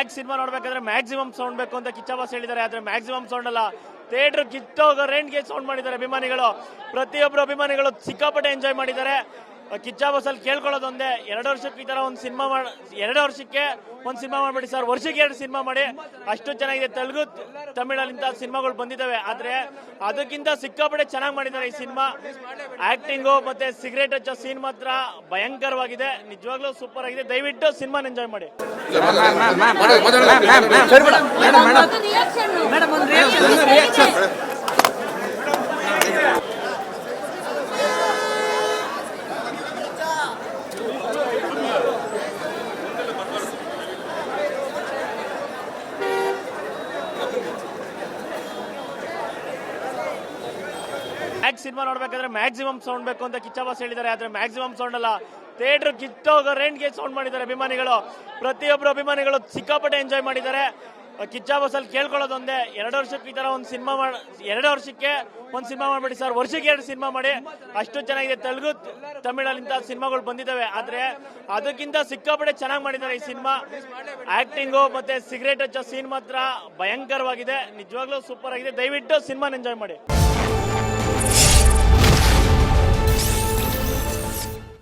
Max cinema ನೋಡ್ಬೇಕಾದ್ರೆ maximum sound ಬೇಕು ಅಂತ ಕಿಚ್ಚ ಬಾಸ್ ಹೇಳಿದ್ದಾರೆ. ಆದ್ರೆ ಮ್ಯಾಕ್ಸಿಮಮ್ ಸೌಂಡ್ ಅಲ್ಲ. ಥಿಯೇಟರ್ ಕಿತ್ತೋಗ ರೆಂಟ್ಗೆ ಸೌಂಡ್ ಮಾಡಿದ್ದಾರೆ ಅಭಿಮಾನಿಗಳು. ಪ್ರತಿಯೊಬ್ಬರು ಅಭಿಮಾನಿಗಳು ಸಿಕ್ಕಾಪಟ್ಟೆ ಎಂಜಾಯ್ ಮಾಡಿದ್ದಾರೆ. ಕಿಚ್ಚ ಬಸ್ಸಲ್ಲಿ ಕೇಳ್ಕೊಳ್ಳೋದೊಂದೇ ಎರಡು ವರ್ಷಕ್ಕೆ ಈ ತರ ಒಂದು ಸಿನಿಮಾ ಮಾಡ ಎರಡು ವರ್ಷಕ್ಕೆ ಒಂದು ಸಿನಿಮಾ ಮಾಡ್ಬಿಡಿ ಸರ್ ವರ್ಷಕ್ಕೆ ಎರಡು ಸಿನಿಮಾ ಮಾಡಿ ಅಷ್ಟು ಚೆನ್ನಾಗಿದೆ ತೆಲುಗು ತಮಿಳಲ್ಲಿ ಇಂಥ ಸಿನಿಮಾಗಳು ಬಂದಿದ್ದಾವೆ ಆದ್ರೆ ಅದಕ್ಕಿಂತ ಸಿಕ್ಕಾಪಟ್ಟೆ ಚೆನ್ನಾಗಿ ಮಾಡಿದ್ದಾರೆ ಈ ಸಿನಿಮಾ ಆಕ್ಟಿಂಗು ಮತ್ತೆ ಸಿಗರೇಟ್ ಹಚ್ಚೋ ಸೀನ್ ಮಾತ್ರ ಭಯಂಕರವಾಗಿದೆ ನಿಜವಾಗ್ಲೂ ಸೂಪರ್ ಆಗಿದೆ ದಯವಿಟ್ಟು ಸಿನಿಮಾ ಎಂಜಾಯ್ ಮಾಡಿ ಒಂದು ರಿಯಾಕ್ಷನ್ ಮೇಡಮ್ ಒಂದು ರಿಯಾಕ್ಷನ್ ಮ್ಯಾಕ್ಸ್ ಸಿನಿಮಾ ನೋಡ್ಬೇಕಾದ್ರೆ ಮ್ಯಾಕ್ಸಿಮಮ್ ಸೌಂಡ್ ಬೇಕು ಅಂತ ಕಿಚ್ಚ ಬಾಸ್ ಹೇಳಿದ್ದಾರೆ, ಆದ್ರೆ ಮ್ಯಾಕ್ಸಿಮಮ್ ಸೌಂಡ್ ಅಲ್ಲ. ಥಿಯೇಟರ್ ಕಿತ್ತೋಗೋ ರೇಂಜ್ಗೆ ಸೌಂಡ್ ಮಾಡಿದ್ದಾರೆ ಅಭಿಮಾನಿಗಳು. ಪ್ರತಿಯೊಬ್ಬರು ಅಭಿಮಾನಿಗಳು ಸಿಕ್ಕಾಪಟ್ಟೆ ಎಂಜಾಯ್ ಮಾಡಿದ್ದಾರೆ. ಕಿಚ್ಚಾಬಾಸ್ ಅಲ್ಲಿ ಕೇಳ್ಕೊಳ್ಳೋದೊಂದೇ. ಎರಡು ವರ್ಷಕ್ಕೆ ಈ ತರ ಒಂದು ಸಿನಿಮಾ ಮಾಡ, ಎರಡು ವರ್ಷಕ್ಕೆ ಒಂದು ಸಿನಿಮಾ ಮಾಡ್ಬಿಡಿ ಸರ್. ವರ್ಷಕ್ಕೆ ಎರಡು ಸಿನಿಮಾ ಮಾಡಿ. ಅಷ್ಟು ಚೆನ್ನಾಗಿದೆ. ತೆಲುಗು ತಮಿಳಲ್ಲಿ ಇಂಥ ಸಿನಿಮಾಗಳು ಬಂದಿದ್ದಾವೆ. ಆದ್ರೆ ಅದಕ್ಕಿಂತ ಸಿಕ್ಕಾಪಟ್ಟೆ ಚೆನ್ನಾಗಿ ಮಾಡಿದ್ದಾರೆ ಈ ಸಿನಿಮಾ. ಆಕ್ಟಿಂಗು ಮತ್ತೆ ಸಿಗರೇಟ್ ಹಚ್ಚೋ ಸೀನ್ ಮಾತ್ರ ಭಯಂಕರವಾಗಿದೆ. ನಿಜವಾಗ್ಲೂ ಸೂಪರ್ ಆಗಿದೆ. ದಯವಿಟ್ಟು ಸಿನಿಮಾ ಎಂಜಾಯ್ ಮಾಡಿ.